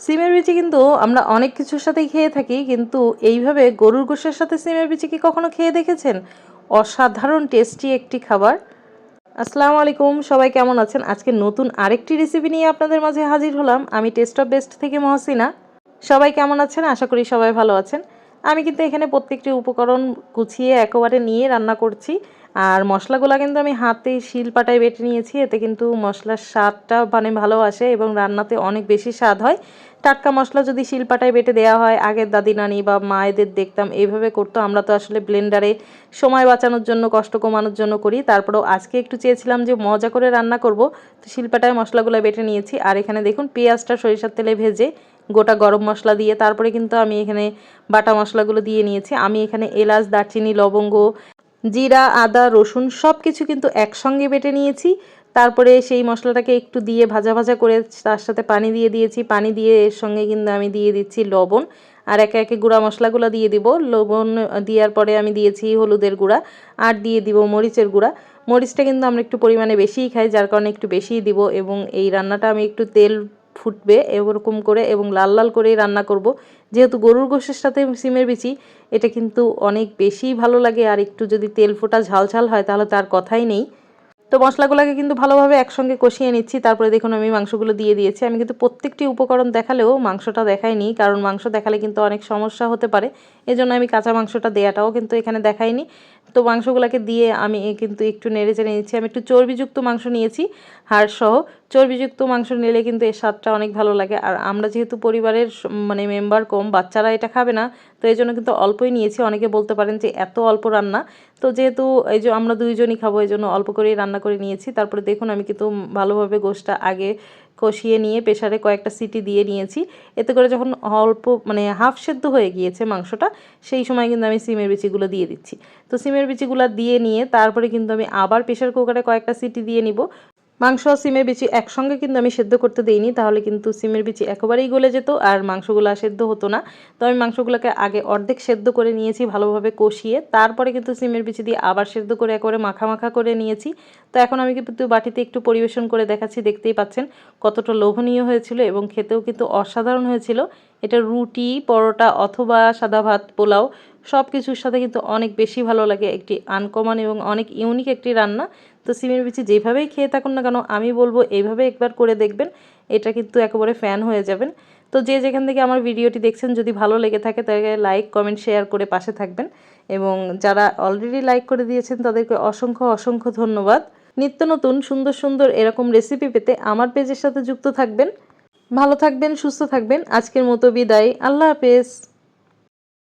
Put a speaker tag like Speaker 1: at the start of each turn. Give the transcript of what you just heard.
Speaker 1: সিমের বিচি কিন্তু আমরা অনেক কিছুর সাথেই খেয়ে থাকি, কিন্তু এইভাবে গরুর গোশের সাথে সিমের বিচি কি কখনো খেয়ে দেখেছেন? অসাধারণ টেস্টি একটি খাবার। আসসালামু আলাইকুম, সবাই কেমন আছেন? আজকে নতুন আরেকটি রেসিপি নিয়ে আপনাদের মাঝে হাজির হলাম। আমি টেস্ট অফ বেস্ট থেকে মহসিনা। সবাই কেমন আছেন? আশা করি সবাই ভালো আছেন। আমি কিন্তু এখানে প্রত্যেকটি উপকরণ গুছিয়ে একেবারে নিয়ে রান্না করছি। আর মশলাগুলো কিন্তু আমি হাতে শিল পাটায় বেটে নিয়েছি। এতে কিন্তু মশলার স্বাদটা মানে ভালো আসে এবং রান্নাতে অনেক বেশি স্বাদ হয়। টাটকা মশলা যদি শিলপাটায় বেটে দেওয়া হয়, আগের দাদি, নানি বা মায়েদের দেখতাম এইভাবে করতো। আমরা তো আসলে ব্লেন্ডারে সময় বাঁচানোর জন্য, কষ্ট কমানোর জন্য করি। তারপরেও আজকে একটু চেয়েছিলাম যে মজা করে রান্না করব, তো শিলপাটায় মশলাগুলো বেটে নিয়েছি। আর এখানে দেখুন, পেঁয়াজটা সরিষার তেলে ভেজে গোটা গরম মশলা দিয়ে, তারপরে কিন্তু আমি এখানে বাটা মশলাগুলো দিয়ে নিয়েছি। আমি এখানে এলাচ, দারচিনি, লবঙ্গ, জিরা, আদা, রসুন সব কিছু কিন্তু একসঙ্গে বেটে নিয়েছি। তারপরে সেই মশলাটাকে একটু দিয়ে ভাজা ভাজা করে তার সাথে পানি দিয়ে দিয়েছি। পানি দিয়ে এর সঙ্গে কিন্তু আমি দিয়ে দিচ্ছি লবণ। আর একে একে গুঁড়া মশলাগুলো দিয়ে দিব। লবণ দেওয়ার পরে আমি দিয়েছি হলুদের গুঁড়া আর দিয়ে দিব মরিচের গুঁড়া। মরিচটা কিন্তু আমরা একটু পরিমাণে বেশিই খাই, যার কারণে একটু বেশিই দিব এবং এই রান্নাটা আমি একটু তেল ফুটবে এরকম করে এবং লাল লাল করেই রান্না করব। যেহেতু গরুর গোশের সাথে সিমের বিচি, এটা কিন্তু অনেক বেশি ভালো লাগে। আর একটু যদি তেল ফোটা ঝাল ঝাল হয় তাহলে তার কথাই নেই। তো মশলাগুলোকে কিন্তু ভালোভাবে একসঙ্গে কষিয়ে নিচ্ছি। তারপরে দেখুন আমি মাংসগুলো দিয়ে দিয়েছি। আমি কিন্তু প্রত্যেকটি উপকরণ দেখালেও মাংসটা দেখাইনি, কারণ মাংস দেখালে কিন্তু অনেক সমস্যা হতে পারে। এজন্য আমি কাঁচা মাংসটা দেওয়াটাও কিন্তু এখানে দেখাইনি। তো মাংসগুলোকে দিয়ে আমি কিন্তু একটু নেড়ে চেড়ে আমি একটু চর্বিযুক্ত মাংস নিয়েছি হাড়সহ চর্বিযুক্ত মাংস নিলে কিন্তু এর স্বাদটা অনেক ভালো লাগে। আর আমরা যেহেতু পরিবারের মানে মেম্বার কম, বাচ্চারা এটা খাবে না, তো এই জন্য কিন্তু অল্পই নিয়েছি। অনেকে বলতে পারেন যে এত অল্প রান্না। তো যেহেতু এই যে আমরা দুইজনই খাব, এই জন্য অল্প করেই রান্না করে নিয়েছি। তারপরে দেখুন আমি কিন্তু ভালোভাবে গোষ্ঠটা আগে কষিয়ে নিয়ে প্রেশারে কয়েকটা সিটি দিয়ে নিয়েছি। এতে করে যখন অল্প মানে হাফ সেদ্ধ হয়ে গিয়েছে মাংসটা, সেই সময় কিন্তু আমি সিমের বিচিগুলো দিয়ে দিচ্ছি। তো সিমের বিচিগুলো দিয়ে নিয়ে তারপরে কিন্তু আমি আবার প্রেশার কুকারে কয়েকটা সিটি দিয়ে নিব। মাংস সিমের বিচি একসঙ্গে কিন্তু আমি সেদ্ধ করতে দিইনি, তাহলে কিন্তু সিমের বিচি একেবারেই গলে যেত আর মাংসগুলো সেদ্ধ হতো না। তো আমি মাংসগুলোকে আগে অর্ধেক সেদ্ধ করে নিয়েছি ভালোভাবে কষিয়ে, তারপরে কিন্তু সিমের বিচি দিয়ে আবার সেদ্ধ করে একেবারে মাখা করে নিয়েছি। তো এখন আমি কিন্তু বাটিতে একটু পরিবেশন করে দেখাচ্ছি, দেখতেই পাচ্ছেন কতটা লোভনীয় হয়েছিল এবং খেতেও কিন্তু অসাধারণ হয়েছিল। এটা রুটি, পরোটা অথবা সাদা ভাত, পোলাও সব কিছুর সাথে কিন্তু অনেক বেশি ভালো লাগে। একটি আনকমন এবং অনেক ইউনিক একটি রান্না। তো সিমের বিচি যেভাবেই খেয়ে থাকুন না কেন, আমি বলব এইভাবে একবার করে দেখবেন, এটা কিন্তু একেবারে ফ্যান হয়ে যাবেন। তো যে যেখান থেকে আমার ভিডিওটি দেখছেন, যদি ভালো লেগে থাকে তাকে লাইক কমেন্ট শেয়ার করে পাশে থাকবেন। এবং যারা অলরেডি লাইক করে দিয়েছেন, তাদেরকে অসংখ্য অসংখ্য ধন্যবাদ। নিত্য নতুন, সুন্দর সুন্দর এরকম রেসিপি পেতে আমার পেজের সাথে যুক্ত থাকবেন। ভালো থাকবেন, সুস্থ থাকবেন। আজকের মতো বিদায়। আল্লাহ হাফেজ।